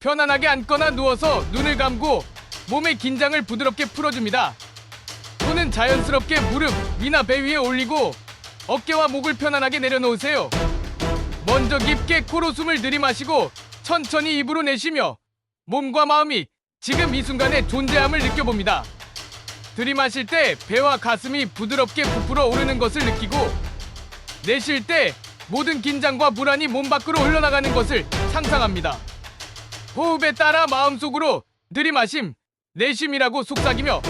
편안하게 앉거나 누워서 눈을 감고 몸의 긴장을 부드럽게 풀어줍니다. 손은 자연스럽게 무릎, 위나 배 위에 올리고 어깨와 목을 편안하게 내려놓으세요. 먼저 깊게 코로 숨을 들이마시고 천천히 입으로 내쉬며 몸과 마음이 지금 이 순간의 존재함을 느껴봅니다. 들이마실 때 배와 가슴이 부드럽게 부풀어 오르는 것을 느끼고 내쉴 때 모든 긴장과 불안이 몸 밖으로 흘러나가는 것을 상상합니다. 호흡에 따라 마음속으로 들이마심, 내쉼이라고 속삭이며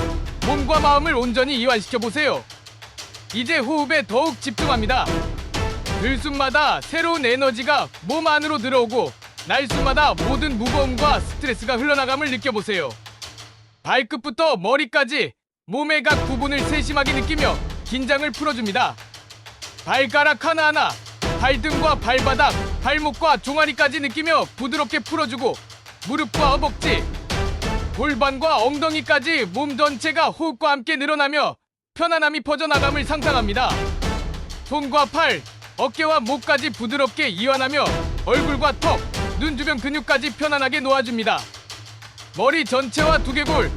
몸과 마음을 온전히 이완시켜 보세요. 이제 호흡에 더욱 집중합니다. 들숨마다 새로운 에너지가 몸 안으로 들어오고 날숨마다 모든 무거움과 스트레스가 흘러나감을 느껴보세요. 발끝부터 머리까지 몸의 각 부분을 세심하게 느끼며 긴장을 풀어줍니다. 발가락 하나하나, 발등과 발바닥, 발목과 종아리까지 느끼며 부드럽게 풀어주고 무릎과 허벅지, 골반과 엉덩이까지 몸 전체가 호흡과 함께 늘어나며 편안함이 퍼져나감을 상상합니다. 손과 팔, 어깨와 목까지 부드럽게 이완하며 얼굴과 턱, 눈 주변 근육까지 편안하게 놓아줍니다. 머리 전체와 두개골,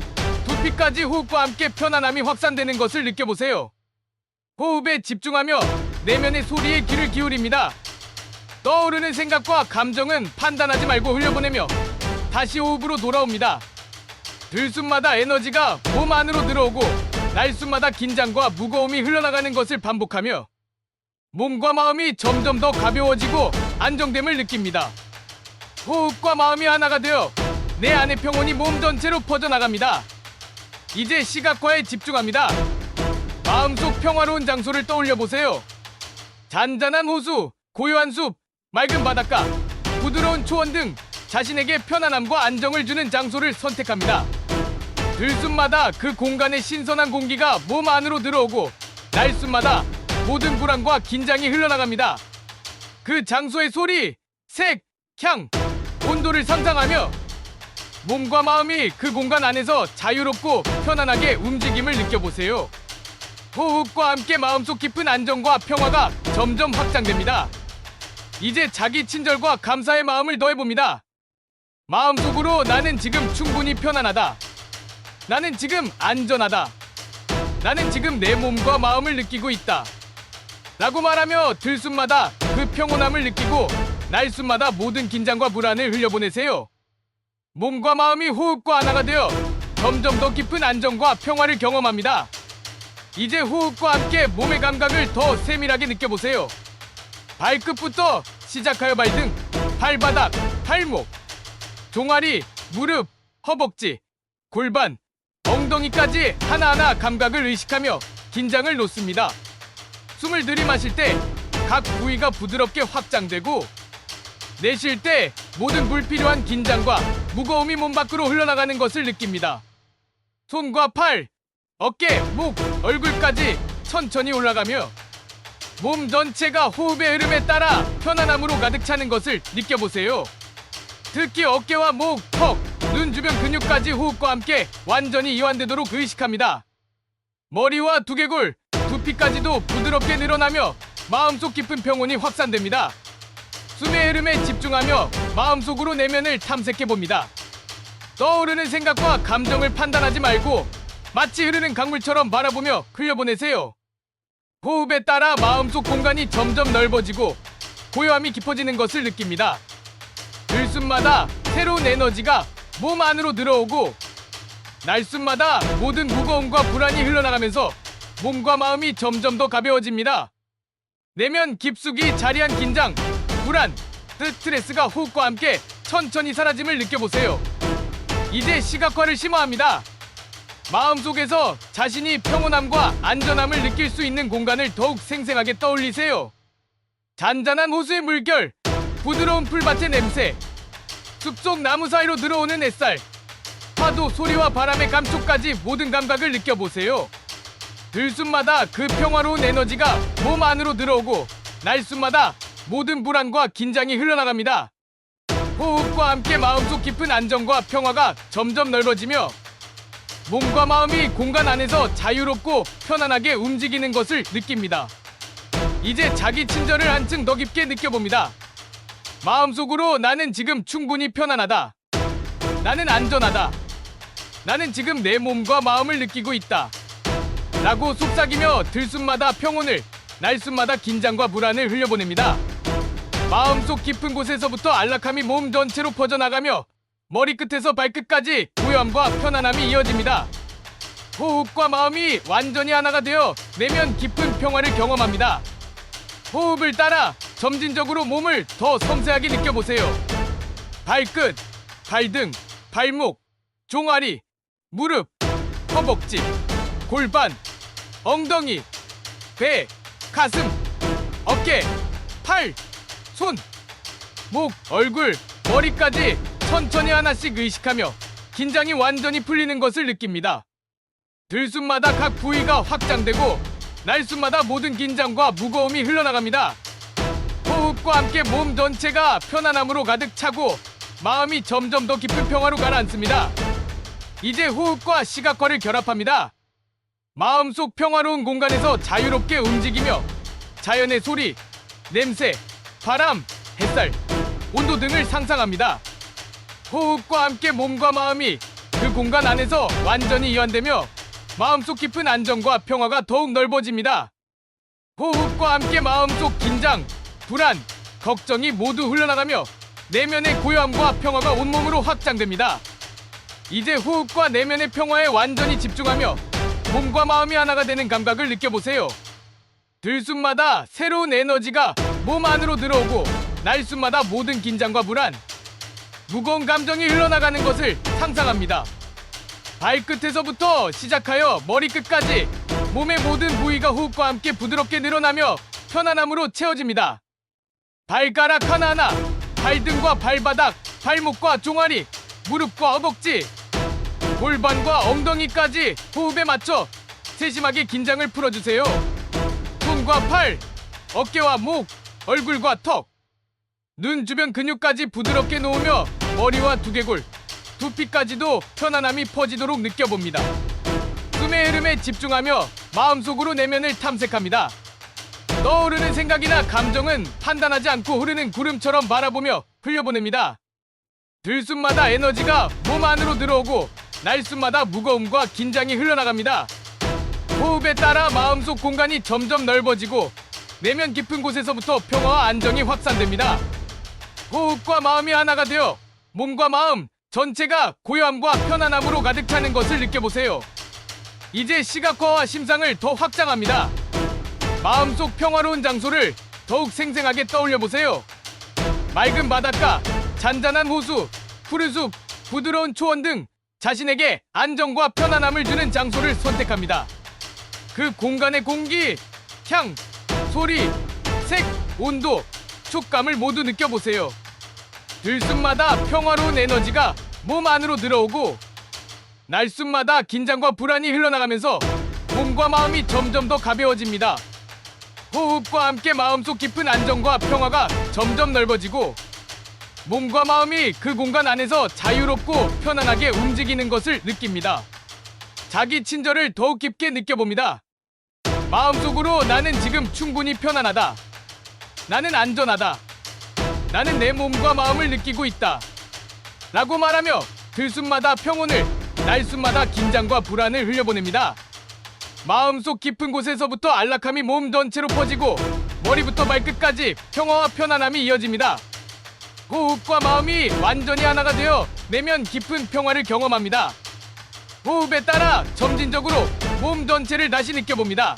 두피까지 호흡과 함께 편안함이 확산되는 것을 느껴보세요. 호흡에 집중하며 내면의 소리에 귀를 기울입니다. 떠오르는 생각과 감정은 판단하지 말고 흘려보내며 다시 호흡으로 돌아옵니다. 들숨마다 에너지가 몸 안으로 들어오고 날숨마다 긴장과 무거움이 흘러나가는 것을 반복하며 몸과 마음이 점점 더 가벼워지고 안정됨을 느낍니다. 호흡과 마음이 하나가 되어 내 안의 평온이 몸 전체로 퍼져나갑니다. 이제 시각화에 집중합니다. 마음속 평화로운 장소를 떠올려 보세요. 잔잔한 호수, 고요한 숲, 맑은 바닷가, 부드러운 초원 등 자신에게 편안함과 안정을 주는 장소를 선택합니다. 들숨마다 그 공간의 신선한 공기가 몸 안으로 들어오고 날숨마다 모든 불안과 긴장이 흘러나갑니다. 그 장소의 소리, 색, 향, 온도를 상상하며 몸과 마음이 그 공간 안에서 자유롭고 편안하게 움직임을 느껴보세요. 호흡과 함께 마음속 깊은 안정과 평화가 점점 확장됩니다. 이제 자기 친절과 감사의 마음을 더해봅니다. 마음속으로 나는 지금 충분히 편안하다. 나는 지금 안전하다. 나는 지금 내 몸과 마음을 느끼고 있다. 라고 말하며 들숨마다 그 평온함을 느끼고 날숨마다 모든 긴장과 불안을 흘려보내세요. 몸과 마음이 호흡과 하나가 되어 점점 더 깊은 안정과 평화를 경험합니다. 이제 호흡과 함께 몸의 감각을 더 세밀하게 느껴보세요. 발끝부터 시작하여 발등, 발바닥, 발목, 종아리, 무릎, 허벅지, 골반, 엉덩이까지 하나하나 감각을 의식하며 긴장을 놓습니다. 숨을 들이마실 때 각 부위가 부드럽게 확장되고 내쉴 때 모든 불필요한 긴장과 무거움이 몸 밖으로 흘러나가는 것을 느낍니다. 손과 팔, 어깨, 목, 얼굴까지 천천히 올라가며 몸 전체가 호흡의 흐름에 따라 편안함으로 가득 차는 것을 느껴보세요. 특히 어깨와 목, 턱, 눈 주변 근육까지 호흡과 함께 완전히 이완되도록 의식합니다. 머리와 두개골, 두피까지도 부드럽게 늘어나며 마음속 깊은 평온이 확산됩니다. 숨의 흐름에 집중하며 마음속으로 내면을 탐색해 봅니다. 떠오르는 생각과 감정을 판단하지 말고 마치 흐르는 강물처럼 바라보며 흘려보내세요. 호흡에 따라 마음속 공간이 점점 넓어지고 고요함이 깊어지는 것을 느낍니다. 들숨마다 새로운 에너지가 몸 안으로 들어오고 날숨마다 모든 무거움과 불안이 흘러나가면서 몸과 마음이 점점 더 가벼워집니다. 내면 깊숙이 자리한 긴장, 불안, 스트레스가 호흡과 함께 천천히 사라짐을 느껴보세요. 이제 시각화를 심화합니다. 마음속에서 자신이 평온함과 안전함을 느낄 수 있는 공간을 더욱 생생하게 떠올리세요. 잔잔한 호수의 물결, 부드러운 풀밭의 냄새, 숲속 나무 사이로 들어오는 햇살, 파도 소리와 바람의 감촉까지 모든 감각을 느껴보세요. 들숨마다 그 평화로운 에너지가 몸 안으로 들어오고 날숨마다 모든 불안과 긴장이 흘러나갑니다. 호흡과 함께 마음속 깊은 안정과 평화가 점점 넓어지며 몸과 마음이 공간 안에서 자유롭고 편안하게 움직이는 것을 느낍니다. 이제 자기 친절을 한층 더 깊게 느껴봅니다. 마음속으로 나는 지금 충분히 편안하다. 나는 안전하다. 나는 지금 내 몸과 마음을 느끼고 있다. 라고 속삭이며 들숨마다 평온을, 날숨마다 긴장과 불안을 흘려보냅니다. 마음속 깊은 곳에서부터 안락함이 몸 전체로 퍼져나가며 머리끝에서 발끝까지 고요함과 편안함이 이어집니다. 호흡과 마음이 완전히 하나가 되어 내면 깊은 평화를 경험합니다. 호흡을 따라 점진적으로 몸을 더 섬세하게 느껴보세요. 발끝, 발등, 발목, 종아리, 무릎, 허벅지, 골반, 엉덩이, 배, 가슴, 어깨, 팔, 손, 목, 얼굴, 머리까지 천천히 하나씩 의식하며 긴장이 완전히 풀리는 것을 느낍니다. 들숨마다 각 부위가 확장되고 날숨마다 모든 긴장과 무거움이 흘러나갑니다. 호흡과 함께 몸 전체가 편안함으로 가득 차고 마음이 점점 더 깊은 평화로 가라앉습니다. 이제 호흡과 시각화를 결합합니다. 마음속 평화로운 공간에서 자유롭게 움직이며 자연의 소리, 냄새, 바람, 햇살, 온도 등을 상상합니다. 호흡과 함께 몸과 마음이 그 공간 안에서 완전히 이완되며 마음속 깊은 안정과 평화가 더욱 넓어집니다. 호흡과 함께 마음속 긴장, 불안, 걱정이 모두 흘러나가며 내면의 고요함과 평화가 온몸으로 확장됩니다. 이제 호흡과 내면의 평화에 완전히 집중하며 몸과 마음이 하나가 되는 감각을 느껴보세요. 들숨마다 새로운 에너지가 몸 안으로 들어오고 날숨마다 모든 긴장과 불안, 무거운 감정이 흘러나가는 것을 상상합니다. 발끝에서부터 시작하여 머리끝까지 몸의 모든 부위가 호흡과 함께 부드럽게 늘어나며 편안함으로 채워집니다. 발가락 하나하나, 발등과 발바닥, 발목과 종아리, 무릎과 허벅지, 골반과 엉덩이까지 호흡에 맞춰 세심하게 긴장을 풀어주세요. 손과 팔, 어깨와 목, 얼굴과 턱, 눈 주변 근육까지 부드럽게 놓으며 머리와 두개골, 두피까지도 편안함이 퍼지도록 느껴봅니다. 숨의 흐름에 집중하며 마음속으로 내면을 탐색합니다. 떠오르는 생각이나 감정은 판단하지 않고 흐르는 구름처럼 바라보며 흘려보냅니다. 들숨마다 에너지가 몸 안으로 들어오고 날숨마다 무거움과 긴장이 흘러나갑니다. 호흡에 따라 마음속 공간이 점점 넓어지고 내면 깊은 곳에서부터 평화와 안정이 확산됩니다. 호흡과 마음이 하나가 되어 몸과 마음 전체가 고요함과 편안함으로 가득 차는 것을 느껴보세요. 이제 시각화와 심상을 더 확장합니다. 마음속 평화로운 장소를 더욱 생생하게 떠올려 보세요. 맑은 바닷가, 잔잔한 호수, 푸른 숲, 부드러운 초원 등 자신에게 안정과 편안함을 주는 장소를 선택합니다. 그 공간의 공기, 향, 소리, 색, 온도, 촉감을 모두 느껴보세요. 들숨마다 평화로운 에너지가 몸 안으로 들어오고 날숨마다 긴장과 불안이 흘러나가면서 몸과 마음이 점점 더 가벼워집니다. 호흡과 함께 마음속 깊은 안정과 평화가 점점 넓어지고 몸과 마음이 그 공간 안에서 자유롭고 편안하게 움직이는 것을 느낍니다. 자기 친절을 더욱 깊게 느껴봅니다. 마음속으로 나는 지금 충분히 편안하다. 나는 안전하다. 나는 내 몸과 마음을 느끼고 있다. 라고 말하며 들숨마다 평온을, 날숨마다 긴장과 불안을 흘려보냅니다. 마음속 깊은 곳에서부터 안락함이 몸 전체로 퍼지고 머리부터 발끝까지 평화와 편안함이 이어집니다. 호흡과 마음이 완전히 하나가 되어 내면 깊은 평화를 경험합니다. 호흡에 따라 점진적으로 몸 전체를 다시 느껴봅니다.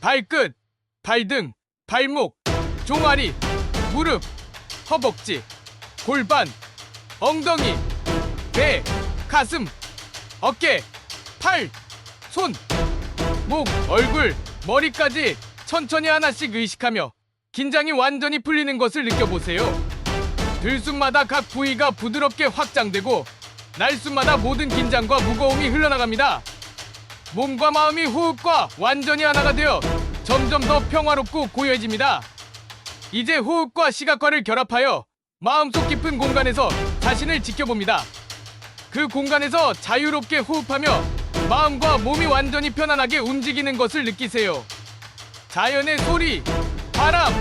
발끝, 발등, 발목, 종아리, 무릎, 허벅지, 골반, 엉덩이, 배, 가슴, 어깨, 팔, 손, 목, 얼굴, 머리까지 천천히 하나씩 의식하며 긴장이 완전히 풀리는 것을 느껴보세요. 들숨마다 각 부위가 부드럽게 확장되고 날숨마다 모든 긴장과 무거움이 흘러나갑니다. 몸과 마음이 호흡과 완전히 하나가 되어 점점 더 평화롭고 고요해집니다. 이제 호흡과 시각화를 결합하여 마음속 깊은 공간에서 자신을 지켜봅니다. 그 공간에서 자유롭게 호흡하며 마음과 몸이 완전히 편안하게 움직이는 것을 느끼세요. 자연의 소리, 바람,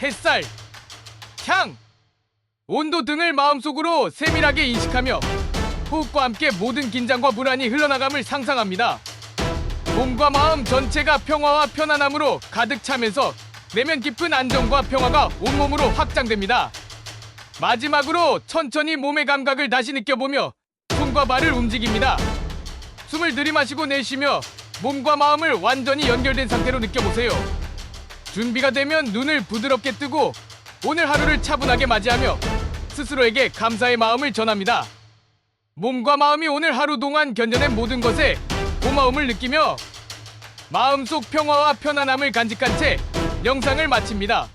햇살, 향, 온도 등을 마음속으로 세밀하게 인식하며 호흡과 함께 모든 긴장과 불안이 흘러나감을 상상합니다. 몸과 마음 전체가 평화와 편안함으로 가득 차면서 내면 깊은 안정과 평화가 온몸으로 확장됩니다. 마지막으로 천천히 몸의 감각을 다시 느껴보며 손과 발을 움직입니다. 숨을 들이마시고 내쉬며 몸과 마음을 완전히 연결된 상태로 느껴보세요. 준비가 되면 눈을 부드럽게 뜨고 오늘 하루를 차분하게 맞이하며 스스로에게 감사의 마음을 전합니다. 몸과 마음이 오늘 하루 동안 견뎌낸 모든 것에 고마움을 느끼며 마음속 평화와 편안함을 간직한 채 영상을 마칩니다.